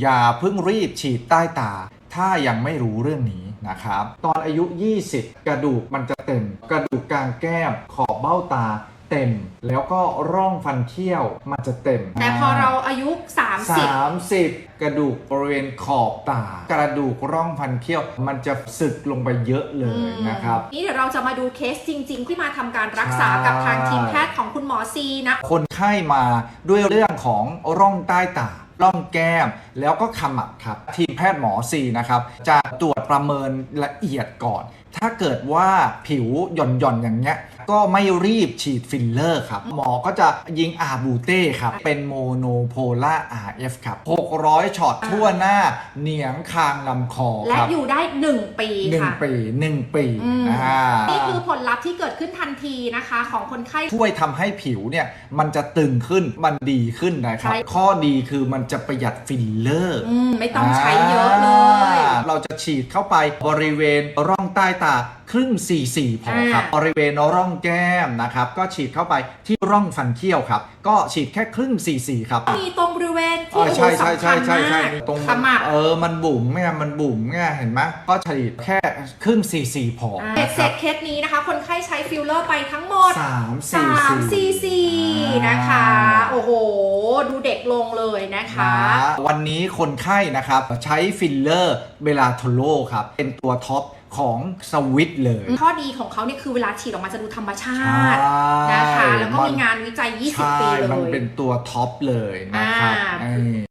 อย่าเพิ่งรีบฉีดใต้ตา ถ้ายังไม่รู้เรื่องนี้นะครับ ตอนอายุ 20 กระดูกมันจะเต็มกระดูกกลางแก้มขอบเบ้าตา เต็ม แล้วก็ร่องฟันเคี้ยวมันจะเต็มแต่พอเราอายุ 30 30 กระดูกบริเวณขอบตากระดูกร่องฟันเคี้ยว มันจะสึกลงไปเยอะเลยนะครับ นี่เดี๋ยวเราจะมาดูเคสจริง ๆ ที่มาทำการรักษาใช่กับทางทีมแพทย์ของคุณหมอซีนะ คนไข้มาด้วยเรื่องของร่องใต้ตาร่องแก้มแล้วก็ขมับครับ ทีมแพทย์หมอซีนะครับ จะตรวจประเมินละเอียดก่อน ถ้าเกิดว่าผิวหย่อนๆอย่างเงี้ย ก็ไม่รีบฉีดฟิลเลอร์ครับ หมอก็จะยิงอาบูเต้ครับ เป็นโมโนโพล่า RF ครับ 600ช็อตทั่วหน้าเหนียงคางลำคอและครับอยู่ได้ 1 ปีหนึ่งค่ะ ปีหนึ่งปีอืม อ่า นี่คือผลลัพธ์ที่เกิดขึ้นทันทีนะคะ ของคนไข้ ช่วยทำให้ผิวเนี่ย มันจะตึงขึ้นมันดีขึ้นนะครับ ใช่ ข้อดีคือมันจะประหยัดฟิลเลอร์ อืมไม่ต้องใช้เยอะเลยอ่าเรา จะฉีดเข้าไปบริเวณร่องใต้ตาครึ่ง 44 พอครับอ่าบริเวณร่องแก้มนะครับ ก็ฉีดเข้าไปที่ร่องฟันเคี้ยวครับ ก็ฉีดแค่ครึ่ง 44 ครับมีตรงบริเวณอ๋ที่อใช่ใช่สำใช่คัญใช่ใช่มากตรงขมับเออ มันบุ๋มเนี่ยมันบุ๋มเนี่ยเห็นไหมก็ฉีดแค่ครึ่ง 44 พออ่านะคเสร็รับจเคสนี้นะคะ คนไข้ใช้ฟิลเลอร์ไปทั้งหมดสามสามซีซีอ่านนะคะ โอ้โห ดูเด็กลงเลยนะคะนะวันนี้คนไข้นะครับใช้ฟิลเลอร์เบลาโทโลครับ เป็นตัวท็อปของสวิตเลย ข้อดีของเขาเนี่ยคือเวลาฉีดออกมาจะดูธรรมชาใช่ตินะคะ แล้วก็มีงานวิจัยใช่20 ปีเลมันยเป็นตัวท็อปเลยนะครับอ่าเออ